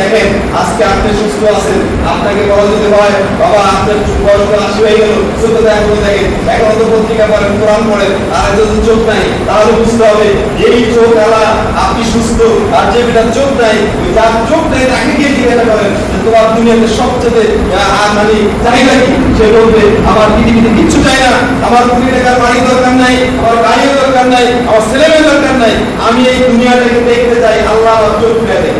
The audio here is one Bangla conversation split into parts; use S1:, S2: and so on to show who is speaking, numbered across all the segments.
S1: দেখেন, আজকে আপনি সুস্থ আছেন। আপনাকে বলা হয় বাবা, আপনার আশি হয়ে গেল এখন তো পত্রিকা পড়েন, কোরআন পড়েন, আর যদি চোখ নাই, তাহলে বুঝতে হবে, এই চোখ আলা, আপনি সুস্থ, আর যে বেটার চোখ নাই যার চোখ নাই, তাকে গিয়ে জিজ্ঞাসা করেন তোমার দুনিয়াতে সবচেয়ে আর মানে চাহিদা কি? সে বলবে, আমার পৃথিবীতে কিচ্ছু চাই না, আমার টাকার বাড়ি দরকার নাই, আমার গাড়িও দরকার নাই, আমার ছেলেমেয়ে দরকার নাই, আমি এই দুনিয়াটাকে দেখতে চাই, আল্লাহ চোখ আছে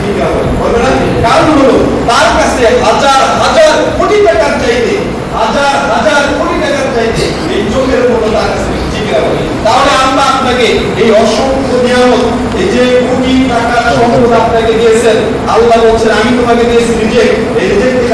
S1: এই যে কোটি আল্লাহ বলছেন আমি তোমাকে দিয়েছি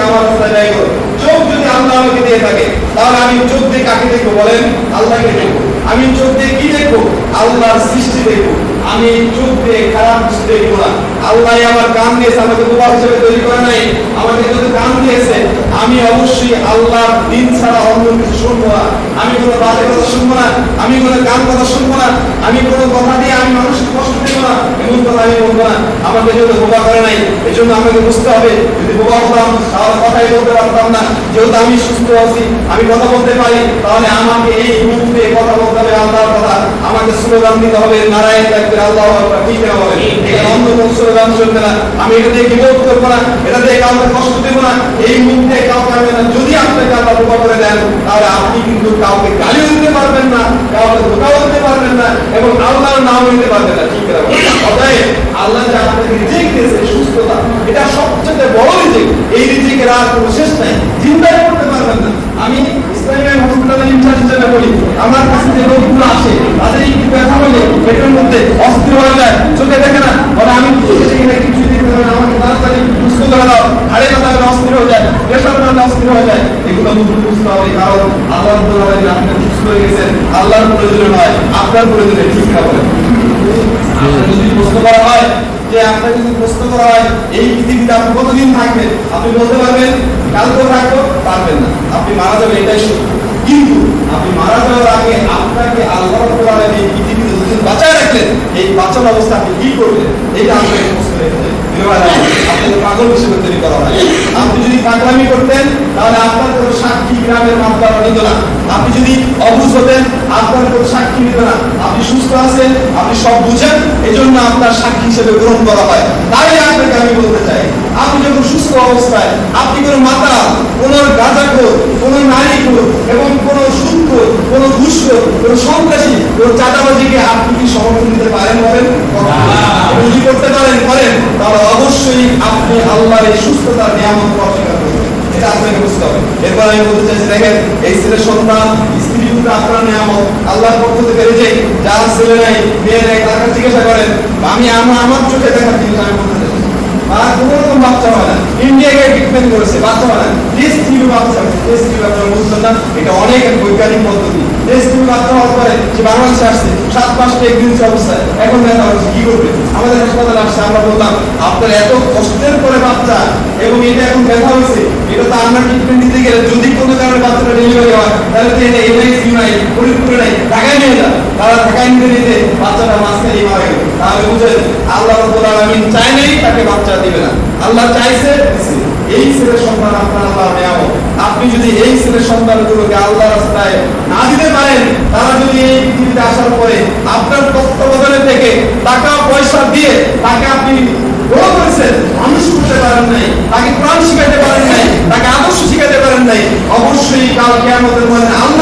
S1: আমার রাস্তায় ব্যয় করো চোখ যদি আল্লাহ আমাকে দিয়ে থাকে তাহলে আমি চোখ দিয়ে কাকে দেখব বলেন? আল্লাহকে দেখব। আমি চোখ দিয়ে কি দেখব? আল্লাহর সৃষ্টি দেখব। আমি চোখ দিয়ে খারাপ কিছু দেখব না। আল্লাহ আমার কান দিয়েছে, আমাকে বোবা হিসেবে তৈরি করে নাই। আমাকে যদি কান দিয়েছে। আমি অবশ্যই আল্লাহর দিন ছাড়া অন্য কিছু শুনব না। আমি কোনো বাজে কথা শুনব না। আমি কোনো গান কথা শুনব না। আমি কোনো কথা দিয়ে আমি মানুষকে কষ্ট দেবো না। এমন কথা আমি বলব না। আমাকে যেহেতু বোবা করে নাই। এই জন্য আমাকে বুঝতে হবে, যদি বোবা হতাম, তাহলে কথাই বলতে পারতাম না। যেহেতু আমি সুস্থ আছি, আমি কথা বলতে পারি, তাহলে আমাকে এই আল্লাহর কথা আমাকে স্লোগান দিতে হবে নারায়ণ থাকবে আল্লাহ ঠিক না হবে? এটা অন্য কোন স্লোগান চলবে না। আমি এটা দিয়ে বিরোধ করব না এটা দিয়ে কাউকে কষ্ট দেবো না। এই মুহূর্তে কাউকে আমি না যদি আপনাকে আল্লাহ বোকা করে দেন তাহলে আপনি কিন্তু কাউকে গালিও দিতে পারবেন না কাউকে ধোকাও দিতে পারবেন না এবং আল্লাহর নাম নিতে পারবেন না ঠিক আছে অতএব আল্লাহ যে আপনাকে রিজিক দিয়েছে সুস্থতা এটা সবচেয়ে বড় রিজিক এই রিজিকের আর কোনো শেষ নাই চিন্তাই করতে পারবেন না আমি ইসলামিক হসপিটালের ইনচার্জ হিসেবে বলি আমার কাছে যে রোগগুলো আসে তাদের একটু ব্যথা হলে পেটের মধ্যে অস্থির হয়ে যায় চোখে দেখে না বলে আমি সেখানে কিছু দিতে পারি না আমাকে তাড়াতাড়ি সুস্থ করে দাও হাড়ে কথা হলে অস্থির হয়ে প্রেশার করলে হয়ে যায় এগুলো বুঝতে বুঝতে হবে, কারণ আল্লাহ আপনি সুস্থ হয়ে গেছেন। আল্লাহর প্রয়োজনে নয়, আপনার প্রয়োজনে ঠিক না যদি প্রশ্ন করা হয় যে, আপনাকে যদি প্রশ্ন করা হয়, এই পৃথিবীতে আপনি কতদিন থাকবেন? আপনি বলতে পারবেন কালকেও থাকব, পারবেন না। আপনি মারা যাবেন, এটাই সত্য। কিন্তু আপনি মারা যাওয়ার আগে আপনাকে আল্লাহ এই পৃথিবীতে দুদিন বাঁচায় রাখলেন। এই বাঁচার অবস্থা আপনি কি করবেন এটা আপনাকে আপনি সব বুঝেন এই জন্য আপনার সাক্ষী হিসেবে গ্রহণ করা হয় তাই আপনাকে আমি বলতে চাই। আপনি যখন সুস্থ অবস্থায় আপনি কোনো মাতা, কোনো গাঁজাখোর কোনো নারীখোর এবং কোনো সুদখোর কোনো সন্ত্রাসী, কোনো চাঁদাবাজিকে আপনি কি সমর্থন দিতে পারেন বলেন? যদি করতে পারেন, করেন, তাহলে অবশ্যই আপনি আল্লাহর এই সুস্থতার নিয়ামত অস্বীকার করবেন। এটা আপনাকে বুঝতে হবে। এরপর আমি বলতে চাইছি, দেখেন, এই ছেলের সন্তান, স্ত্রী পুত্র আপনার নিয়ামত, আল্লাহর পক্ষ থেকে রেজে যার ছেলে নাই, মেয়ে নাই, তার জিজ্ঞাসা করেন, আমি আমার আমার চোখে দেখা জিনিস আমি বলতে কোনো আপনারা এত কষ্টের পরে বাচ্চা এবং এটা এখন ব্যথা হয়েছে, এটা তো আমরা ট্রিটমেন্ট দিতে গেলে যদি কোনো কারণে বাচ্চাটা ডেলিভারি হয়, তাহলে তো এটা এলআইসি নাই, ফরিদপুরে নাই, ঢাকায় নিয়ে যান। তারা ঢাকায় নিতে নিতে বাচ্চাটা মাঝখানেই মারা গেল। তাহলে বুঝেন আল্লাহ রব্বুল চায় তাকে বাচ্চা দিবে না আল্লাহ চাইছে। এই ছেলের সন্তান আপনার আল্লাহ নেয়ামত আপনি যদি এই ছেলের সন্তানগুলোকে আল্লাহ রাস্তায় না দিতে পারেন, তারা যদি এই পৃথিবীতে আসার পরে আপনার তত্ত্বাবধানে থেকে টাকা পয়সা দিয়ে তাকে আপনি বড় করেছেন, মানুষ করতে পারেন নাই, তাকে প্রাণ শিখাতে পারেন নাই, তাকে আদর্শ শিখাতে পারেন নাই, অবশ্যই কাল মধ্যে আল্লাহ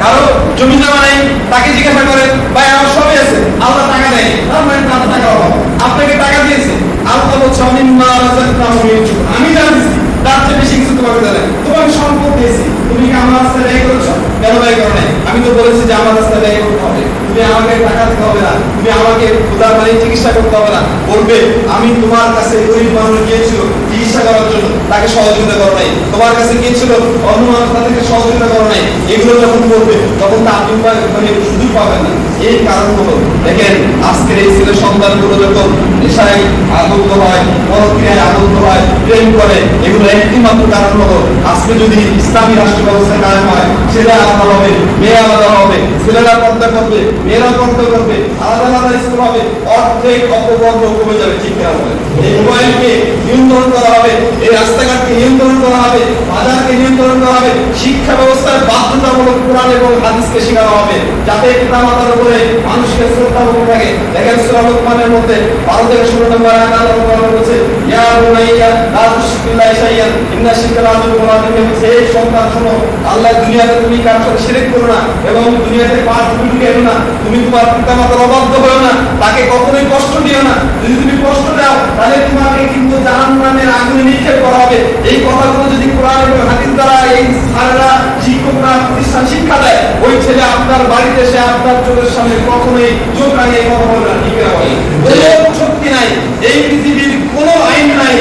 S1: কারও জমি জমা নেই, তাকে জিজ্ঞাসা করেন ভাই, আমার সবই আছে, আল্লাহ টাকা দেয়। তার মানে তার টাকা অভাব। আপনাকে টাকা দিয়েছে, আল্লাহ বলছে, আমি মা আমি জানি তার চেয়ে বেশি কিছু তোমাকে দেয় তোমাকে সম্পদ দিয়েছি, তুমি কি আমার রাস্তায় ব্যয় করেছ? কেন ব্যয় করো নাই? আমি তো বলেছি যে আমার রাস্তায় ব্যয় করতে হবে। তুমি আমাকে টাকা দিতে হবে না। তুমি আমাকে খোদার বাড়ি চিকিৎসা করতে হবে না। বলবে, আমি তোমার কাছে গরিব মানুষ গিয়েছিল চিকিৎসা করার জন্য। তাকে সহযোগিতা করো নাই। তোমার কাছে কি ছিল অন্য মানুষ তাদেরকে সহযোগিতা করো নাই। এগুলো যখন করবে তখন তা আপনি মানে সুযোগ পাবেন না। এই কারণ হলো দেখেন, আজকের এই ছেলে সন্তানগুলো যখন নেশায় আনন্দ হয়, পরক্রিয়ায় আনন্দ হয়, প্রেম করে, এগুলো একটি মাত্র কারণ হলো, আজকে যদি ইসলামী রাষ্ট্র ব্যবস্থা কায়েম হয় ছেলে আলাদা হবে মেয়ে আলাদা আলাদা হবে কমে যাবে নিয়ন্ত্রণ করা হবে, এই রাস্তাঘাটকে নিয়ন্ত্রণ করা হবে নিয়ন্ত্রণ করা হবে, শিক্ষা ব্যবস্থার বাধ্যতামূলক কোরআন এবং হাদিসকে শেখানো হবে। যাতে পিতা মাতার উপরে মানুষকে শ্রদ্ধা করতে থাকে। দেখেন সূরা লোকমানের মধ্যে থেকে ষোলো নম্বর আয়াত আল্লাহ তাআলা বলেছে ইয়া বুনাইয়া, লা তুশরিক বিল্লাহি শাইয়ান ইন্না শিরকা লা আযীম হে সন্তান, শোনো, আল্লাহ দুনিয়াতে তুমি কার সাথে শিরক করো না এবং দুনিয়াতে পাঁচ ভুলকে এনো না? তুমি তোমার পিতা মাতার অবাধ্য হও না, তাকে কখনোই কষ্ট দিও না। যদি তুমি কষ্ট দাও, তাহলে তোমাকে কিন্তু জাহান্নামের আগুনে নিক্ষেপ করা হবে। এই কথাগুলো যদি কোরআন এবং হাদিস দ্বারা এই স্যাররা শিক্ষকরা, প্রতিষ্ঠান শিক্ষা দেয়। ওই ছেলে আপনার বাড়িতে সে আপনার চোখের সামনে কখনোই চোখ আগে কথা বলবে না। ঠিক না বলে কোনো শক্তি নাই এই পৃথিবীর কোনো আইন নাই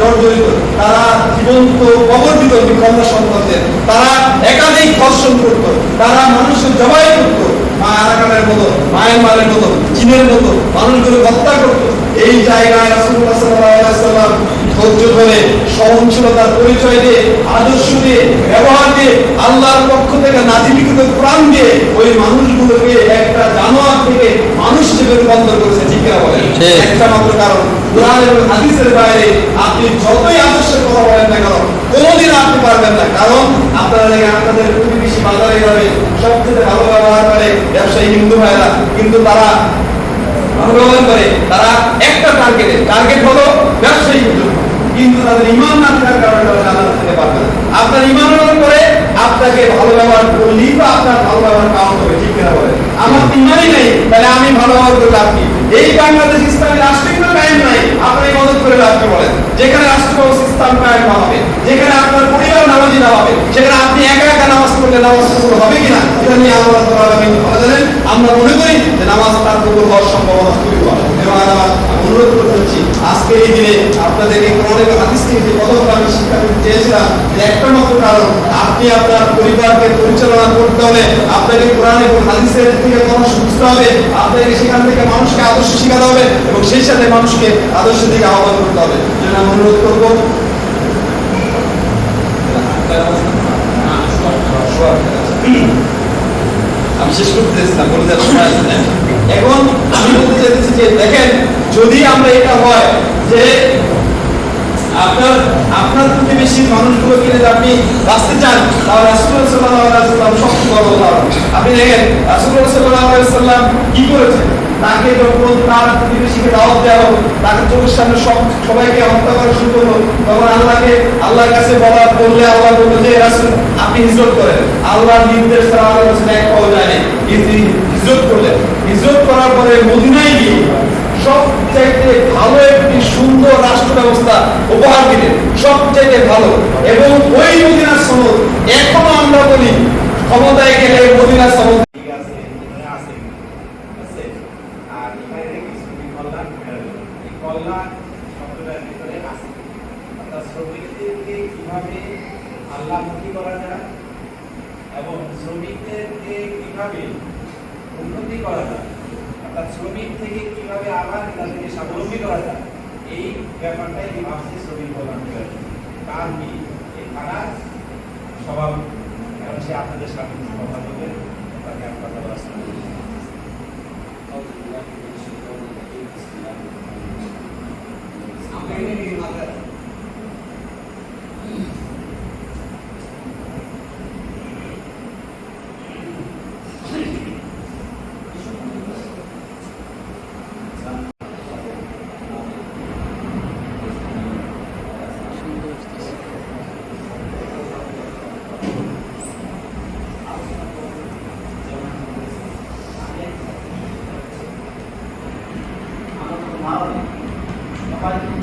S1: জর্জরিত। তারা একাধিক ধর্ষণ করত। তারা মানুষের জবাই করত। মা আরাকানের মতো মায়ের মারের মতো, চীনের মতো মানুষগুলো হত্যা করত। এই জায়গায় রাসূলুল্লাহ সাল্লাল্লাহু সাল্লাম ধৈর্য ধরে সহনশীলতার পরিচয় দিয়ে আদর্শ দিয়ে ব্যবহার দিয়ে আল্লাহর পক্ষ থেকে নাজিলিখিত কোরআন দিয়ে ওই মানুষগুলোকে একটা জানোয়ার থেকে মানুষ হিসেবে রূপান্তর করেছে ঠিক কিনা বলেন? একটা মাত্র কারণ কোরআন এবং হাদিসের বাইরে আপনি যতই আদর্শের কথা বলেন না কেন কোনোদিন আপনি পারবেন না। কারণ আপনারা আপনাদের প্রতিবেশী বাজারে যাবে সবচেয়ে ভালো ব্যবহার করে ব্যবসায়ী হিন্দু ভাইরা কিন্তু তারা ভালো ব্যবহার করে তারা একটা টার্গেটে টার্গেট হলো কিন্তু ইমান না থাকার কারণে তারা পেতে পারবে আপনার ইমান করে আপনাকে ভালো ব্যবহার করলেই তো আপনার ভালো ব্যবহার কাউন্ট হবে ঠিক কিনা বলে আমার ইমানই নেই, তাহলে আমি ভালো ব্যবহার করে লাভ এই বাংলাদেশ ইসলামী রাষ্ট্র কিন্তু কায়েম নাই আপনি মদত করে লাভ বলেন। যেখানে রাষ্ট্র ইসলাম কায়েম না হবে, যেখানে আপনার পরিবার নামাজি না হবে, সেখানে আপনি একা একা নামাজ পড়লে নামাজ কবুল হবে কিনা, এটা নিয়ে আল্লাহ তাআলা আলামিন বলে দিলেন আমরা মনে করি যে নামাজ তার কবুল হওয়ার সম্ভাবনা খুবই কম অনুরোধ করতে হচ্ছি আজকে এই দিনে আপনাদেরকে কোরআন এবং হাদিস থেকে যে আমি শিক্ষা দিতে চেয়েছিলাম একটা মাত্র কারণ, আপনি আপনার পরিবারকে পরিচালনা করতে হলে আপনাকে কোরআন হাদিসের থেকে মানুষ বুঝতে হবে, আপনাকে সেখান থেকে মানুষকে আদর্শ শেখাতে হবে এবং সেই সাথে মানুষকে আদর্শ দিকে আহ্বান করতে হবে। জন্য আমি অনুরোধ করব। আমি শেষ সময় আছে না? এখন আমি বলতে চাইতেছি যে, দেখেন, যদি আমরা এটা হয় যে, আপনার আপনার প্রতিবেশী মানুষগুলো কিনে আপনি বাঁচতে চান, তাহলে আলাইহি সাল্লাম সবচেয়ে বড় উদাহরণ। আপনি দেখেন আলাইহি সাল্লাম কি করেছেন? তাকে যখন তার প্রতিবেশীকে দাওয়াত দেওয়া হলো, তাকে চোখের সামনে সব, সবাইকে হত্যা করা শুরু করল, তখন আল্লাহকে, আল্লাহর কাছে বলা বললে আল্লাহ বলল যে, রাসূল, আপনি হিজরত করেন। আল্লাহর নির্দেশ ছাড়া আমাদের কাছে এক পাওয়া যায় না হিজরত করার পরে মদিনায় গিয়ে সবচাইতে ভালো একটি সুন্দর রাষ্ট্র ব্যবস্থা উপহার দিলেন। সবচাইতে ভালো। এবং ওই মদিনার সনদ এখনও আমরা বলি, ক্ষমতায় গেলে মদিনার সনদ।
S2: কীভাবে আল্লাহমুখী করা যায়? এবং শ্রমিকদেরকে কীভাবে উন্নতি করা যায় অর্থাৎ শ্রমিক থেকে কীভাবে আবার তাদেরকে স্বাবলম্বী করা যায় এই ব্যাপারটাই ভাবছি শ্রমিক কল্যাণ তার কি? এই থানার স্বভাব কারণ সে আপনাদের সামনে কথা বলবে তাকে আমি কথা বলার
S3: আমরা Thank you.